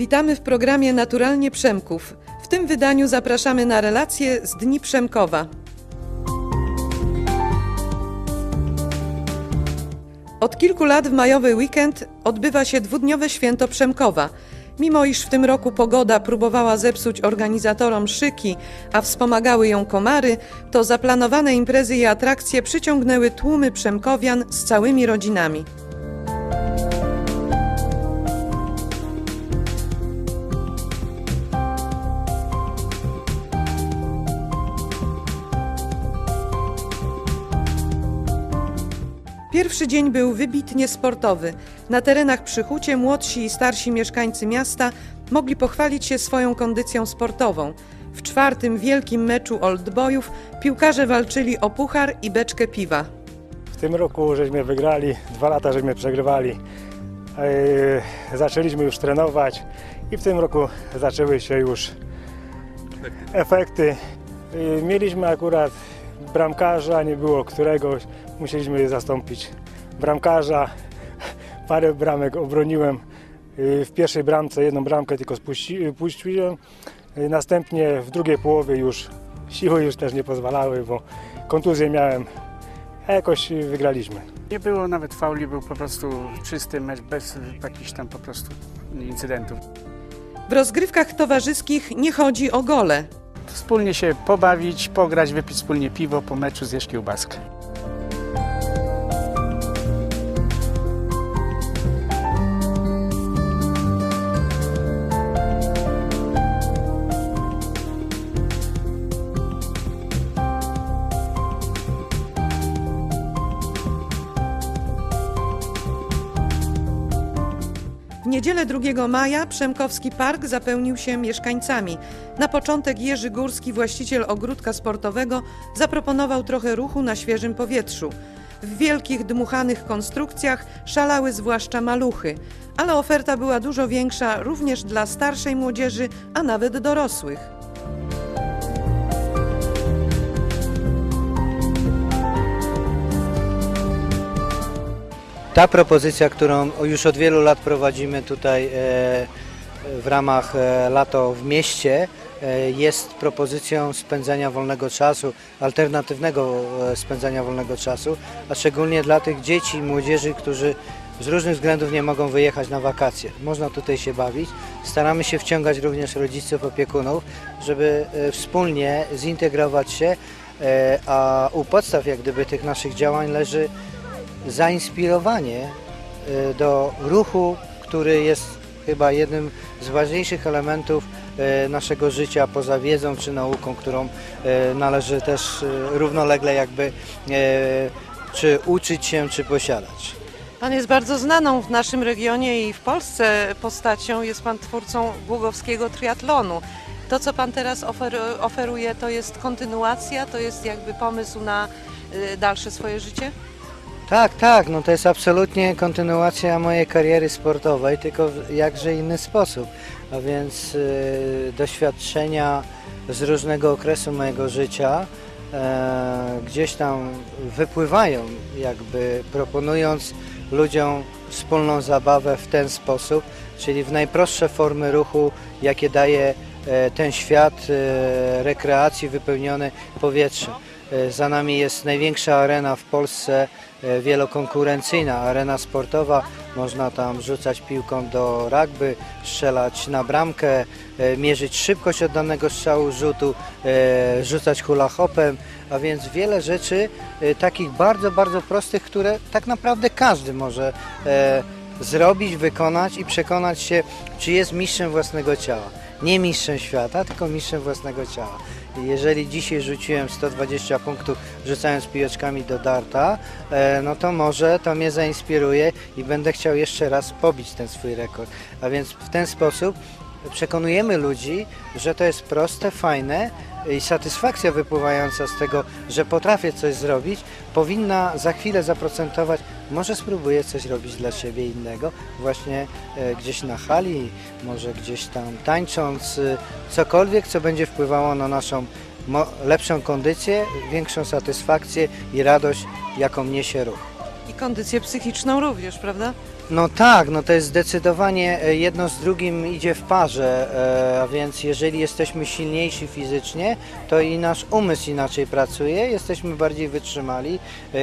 Witamy w programie Naturalnie Przemków. W tym wydaniu zapraszamy na relacje z Dni Przemkowa. Od kilku lat w majowy weekend odbywa się dwudniowe święto Przemkowa. Mimo iż w tym roku pogoda próbowała zepsuć organizatorom szyki, a wspomagały ją komary, to zaplanowane imprezy i atrakcje przyciągnęły tłumy przemkowian z całymi rodzinami. Pierwszy dzień był wybitnie sportowy. Na terenach przy hucie młodsi i starsi mieszkańcy miasta mogli pochwalić się swoją kondycją sportową. W czwartym wielkim meczu Oldboyów piłkarze walczyli o puchar i beczkę piwa. W tym roku żeśmy wygrali, dwa lata żeśmy przegrywali. Eee, Zaczęliśmy już trenować i w tym roku zaczęły się już efekty. Eee, Mieliśmy akurat bramkarza, nie było któregoś, musieliśmy zastąpić bramkarza. Parę bramek obroniłem. Eee, W pierwszej bramce jedną bramkę tylko spuści- puściłem. Eee, Następnie w drugiej połowie już siły już też nie pozwalały, bo kontuzję miałem. A jakoś wygraliśmy. Nie było nawet fauli, był po prostu czysty mecz bez jakichś tam po prostu incydentów. W rozgrywkach towarzyskich nie chodzi o gole. Wspólnie się pobawić, pograć, wypić wspólnie piwo po meczu, zjeść kiełbaskę. Niedzielę 2 maja Przemkowski Park zapełnił się mieszkańcami. Na początek Jerzy Górski, właściciel ogródka sportowego, zaproponował trochę ruchu na świeżym powietrzu. W wielkich dmuchanych konstrukcjach szalały zwłaszcza maluchy, ale oferta była dużo większa również dla starszej młodzieży, a nawet dorosłych. Ta propozycja, którą już od wielu lat prowadzimy tutaj e, w ramach e, Lato w mieście, e, jest propozycją spędzania wolnego czasu, alternatywnego spędzania wolnego czasu, a szczególnie dla tych dzieci i młodzieży, którzy z różnych względów nie mogą wyjechać na wakacje. Można tutaj się bawić. Staramy się wciągać również rodziców, opiekunów, żeby wspólnie zintegrować się, a u podstaw jak gdyby tych naszych działań leży zainspirowanie y, do ruchu, który jest chyba jednym z ważniejszych elementów y, naszego życia poza wiedzą czy nauką, którą y, należy też równolegle jakby czy uczyć się, czy posiadać. Pan jest bardzo znaną w naszym regionie i w Polsce postacią. Jest pan twórcą głogowskiego triatlonu. To, co pan teraz ofer oferuje, to jest kontynuacja, to jest jakby pomysł na dalsze swoje życie? Tak, tak, no to jest absolutnie kontynuacja mojej kariery sportowej, tylko w jakże inny sposób. A więc y, doświadczenia z różnego okresu mojego życia e, gdzieś tam wypływają, jakby proponując ludziom wspólną zabawę w ten sposób, czyli w najprostsze formy ruchu, jakie daje e, ten świat e, rekreacji wypełniony powietrzem. E, Za nami jest największa arena w Polsce, e, wielokonkurencyjna arena sportowa. Można tam rzucać piłką do rugby, strzelać na bramkę, e, mierzyć szybkość oddanego strzału rzutu, rzucać hula hopem, a więc wiele rzeczy takich bardzo, bardzo prostych, które tak naprawdę każdy może zrobić, wykonać i przekonać się, czy jest mistrzem własnego ciała. Nie mistrzem świata, tylko mistrzem własnego ciała. Jeżeli dzisiaj rzuciłem 120 punktów rzucając piłeczkami do darta, e, no to może to mnie zainspiruje i będę chciał jeszcze raz pobić ten swój rekord. A więc w ten sposób przekonujemy ludzi, że to jest proste, fajne i satysfakcja wypływająca z tego, że potrafię coś zrobić, powinna za chwilę zaprocentować, może spróbuję coś robić dla siebie innego, właśnie e, gdzieś na hali, może gdzieś tam tańcząc, e, cokolwiek, co będzie wpływało na naszą lepszą kondycję, większą satysfakcję i radość, jaką niesie ruch. I kondycję psychiczną również, prawda? No tak, no to jest zdecydowanie e, jedno z drugim idzie w parze, e, a więc jeżeli jesteśmy silniejsi fizycznie, to i nasz umysł inaczej pracuje, jesteśmy bardziej wytrzymali, e,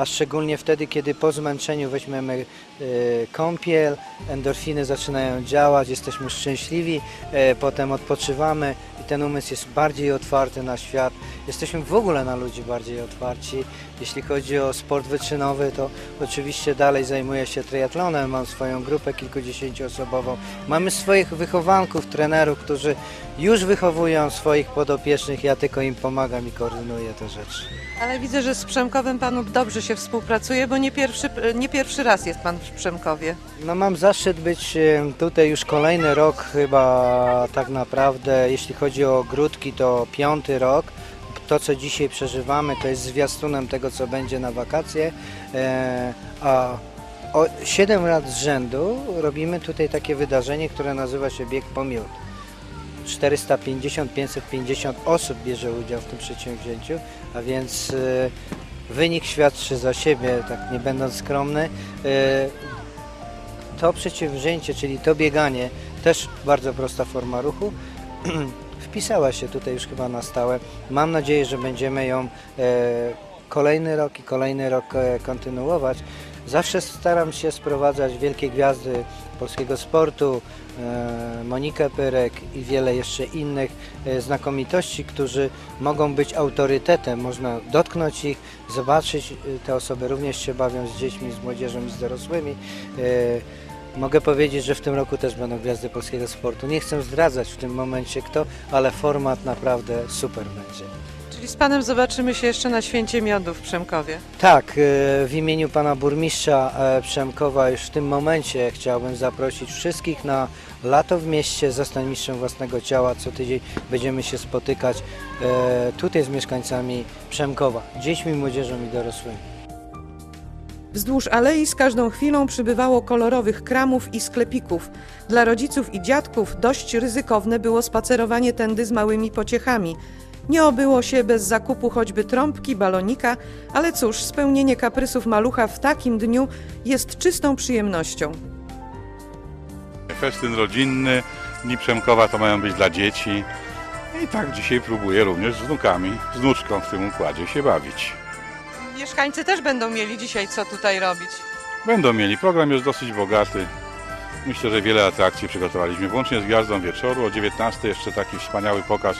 a szczególnie wtedy, kiedy po zmęczeniu weźmiemy e, kąpiel, endorfiny zaczynają działać, jesteśmy szczęśliwi, e, potem odpoczywamy i ten umysł jest bardziej otwarty na świat. Jesteśmy w ogóle na ludzi bardziej otwarci. Jeśli chodzi o sport wyczynowy, to oczywiście dalej zajmuję się triatlonem, mam swoją grupę kilkudziesięcioosobową. Mamy swoich wychowanków, trenerów, którzy już wychowują swoich podopiecznych, ja tylko im pomagam i koordynuję te rzeczy. Ale widzę, że z Przemkowem panu dobrze się współpracuje, bo nie pierwszy, nie pierwszy raz jest pan w Przemkowie. No mam zaszczyt być e, tutaj już kolejny rok chyba tak naprawdę, jeśli chodzi o ogródki to piąty rok. To co dzisiaj przeżywamy to jest zwiastunem tego co będzie na wakacje, e, a o 7 lat z rzędu robimy tutaj takie wydarzenie, które nazywa się Bieg po Miód. 450-550 osób bierze udział w tym przedsięwzięciu, a więc e, wynik świadczy za siebie, tak nie będąc skromny. E, to przedsięwzięcie, czyli to bieganie, też bardzo prosta forma ruchu, wpisała się tutaj już chyba na stałe. Mam nadzieję, że będziemy ją e, kolejny rok i kolejny rok e, kontynuować. Zawsze staram się sprowadzać wielkie gwiazdy polskiego sportu, e, Monikę Pyrek i wiele jeszcze innych e, znakomitości, którzy mogą być autorytetem. Można dotknąć ich, zobaczyć, te osoby również się bawią z dziećmi, z młodzieżą i z dorosłymi. Mogę powiedzieć, że w tym roku też będą gwiazdy polskiego sportu. Nie chcę zdradzać w tym momencie kto, ale format naprawdę super będzie. Czyli z panem zobaczymy się jeszcze na Święcie Miodu w Przemkowie. Tak, e, w imieniu pana burmistrza e, Przemkowa już w tym momencie chciałbym zaprosić wszystkich na lato w mieście Zostań mistrzem własnego ciała. Co tydzień będziemy się spotykać e, tutaj z mieszkańcami Przemkowa, dziećmi, młodzieżą i dorosłymi. Wzdłuż alei z każdą chwilą przybywało kolorowych kramów i sklepików. Dla rodziców i dziadków dość ryzykowne było spacerowanie tędy z małymi pociechami. Nie obyło się bez zakupu choćby trąbki, balonika, ale cóż, spełnienie kaprysów malucha w takim dniu jest czystą przyjemnością. Festyn rodzinny, Dni Przemkowa to mają być dla dzieci. I tak dzisiaj próbuję również z wnukami, z wnuczką w tym układzie się bawić. Mieszkańcy też będą mieli dzisiaj co tutaj robić. Będą mieli, program jest dosyć bogaty. Myślę, że wiele atrakcji przygotowaliśmy, włącznie z Gwiazdą Wieczoru. O 19 jeszcze taki wspaniały pokaz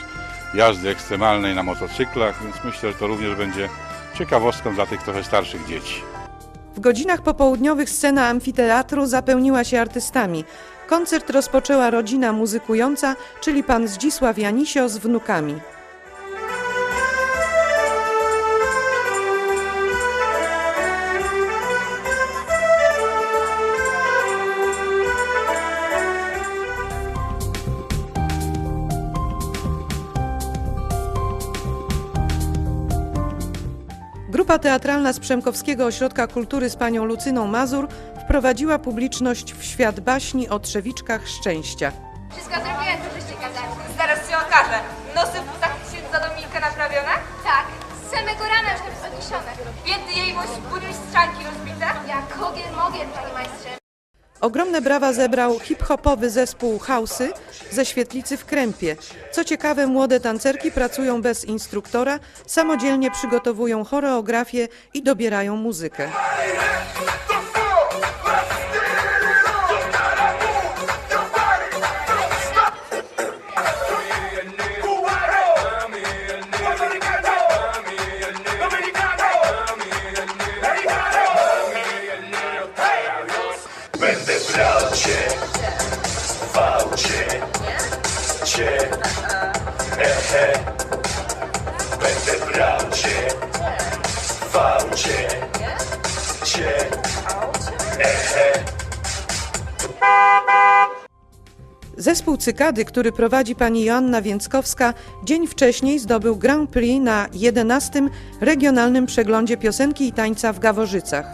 jazdy ekstremalnej na motocyklach, więc myślę, że to również będzie ciekawostką dla tych trochę starszych dzieci. W godzinach popołudniowych scena amfiteatru zapełniła się artystami. Koncert rozpoczęła rodzina muzykująca, czyli pan Zdzisław Janisio z wnukami. Grupa teatralna z Przemkowskiego Ośrodka Kultury z panią Lucyną Mazur wprowadziła publiczność w świat baśni o trzewiczkach szczęścia. Wszystko zrobiłem, co żeście kazali. Zaraz się okaże. Nosy w butach księdza Dominika naprawione? Tak, z samego rana już nawet odniesione. Biedny jej mość burmistrzanki rozbite? Jak ogier mogier, panie majstrze. Ogromne brawa zebrał hip-hopowy zespół Hausy ze Świetlicy w Krępie. Co ciekawe, młode tancerki pracują bez instruktora, samodzielnie przygotowują choreografię i dobierają muzykę. Zespół Cykady, który prowadzi pani Joanna Więckowska, dzień wcześniej zdobył Grand Prix na 11. Regionalnym Przeglądzie Piosenki i Tańca w Gaworzycach.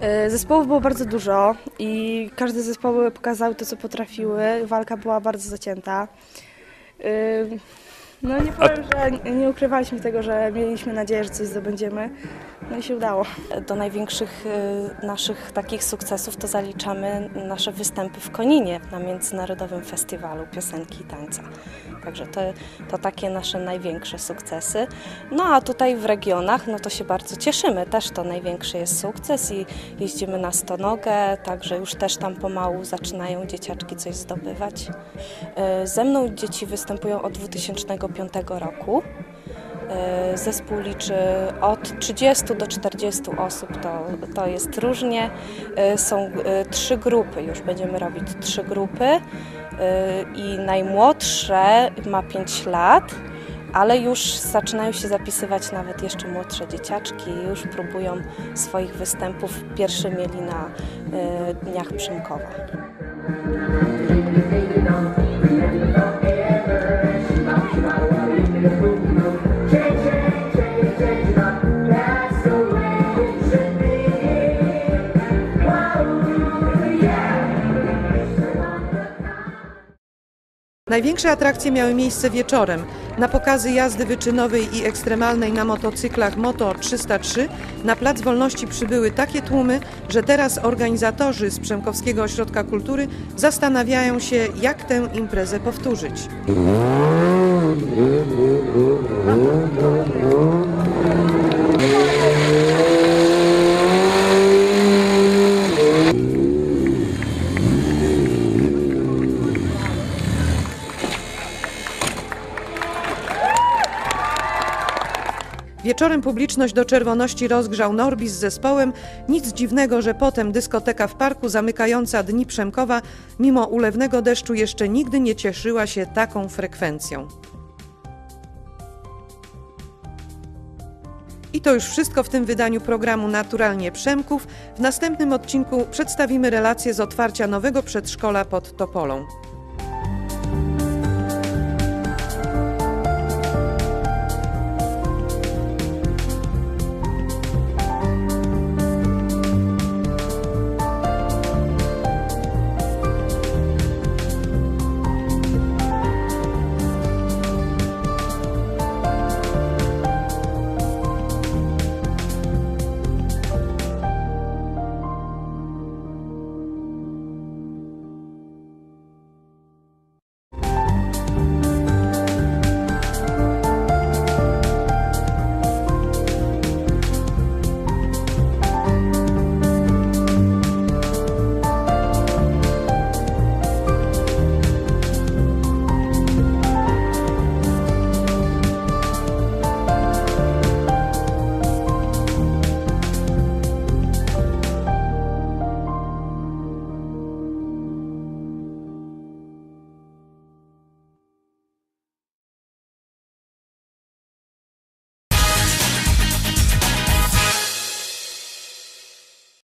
E, Zespołów było bardzo dużo i każde zespoły pokazały to, co potrafiły. Walka była bardzo zacięta. No nie powiem, że nie- nie ukrywaliśmy tego, że mieliśmy nadzieję, że coś zdobędziemy. No i się udało. Do największych y, naszych takich sukcesów to zaliczamy nasze występy w Koninie na Międzynarodowym Festiwalu Piosenki i Tańca. Także to, to takie nasze największe sukcesy. No a tutaj w regionach, no to się bardzo cieszymy. Też to największy jest sukces i jeździmy na stonogę, także już też tam pomału zaczynają dzieciaczki coś zdobywać. Y, Ze mną dzieci występują od 2005 roku. E, Zespół liczy od 30 do 40 osób, to, to jest różnie. E, Są e, trzy grupy, już będziemy robić trzy grupy E, i najmłodsze ma 5 lat, ale już zaczynają się zapisywać nawet jeszcze młodsze dzieciaczki, już próbują swoich występów. Pierwsze mieli na e, Dniach Przemkowa. Największe atrakcje miały miejsce wieczorem. Na pokazy jazdy wyczynowej i ekstremalnej na motocyklach Moto 303 na Plac Wolności przybyły takie tłumy, że teraz organizatorzy z Przemkowskiego Ośrodka Kultury zastanawiają się, jak tę imprezę powtórzyć. Wieczorem publiczność do czerwoności rozgrzał Norbi z zespołem. Nic dziwnego, że potem dyskoteka w parku zamykająca Dni Przemkowa mimo ulewnego deszczu jeszcze nigdy nie cieszyła się taką frekwencją. I to już wszystko w tym wydaniu programu Naturalnie Przemków. W następnym odcinku przedstawimy relacje z otwarcia nowego przedszkola pod Topolą.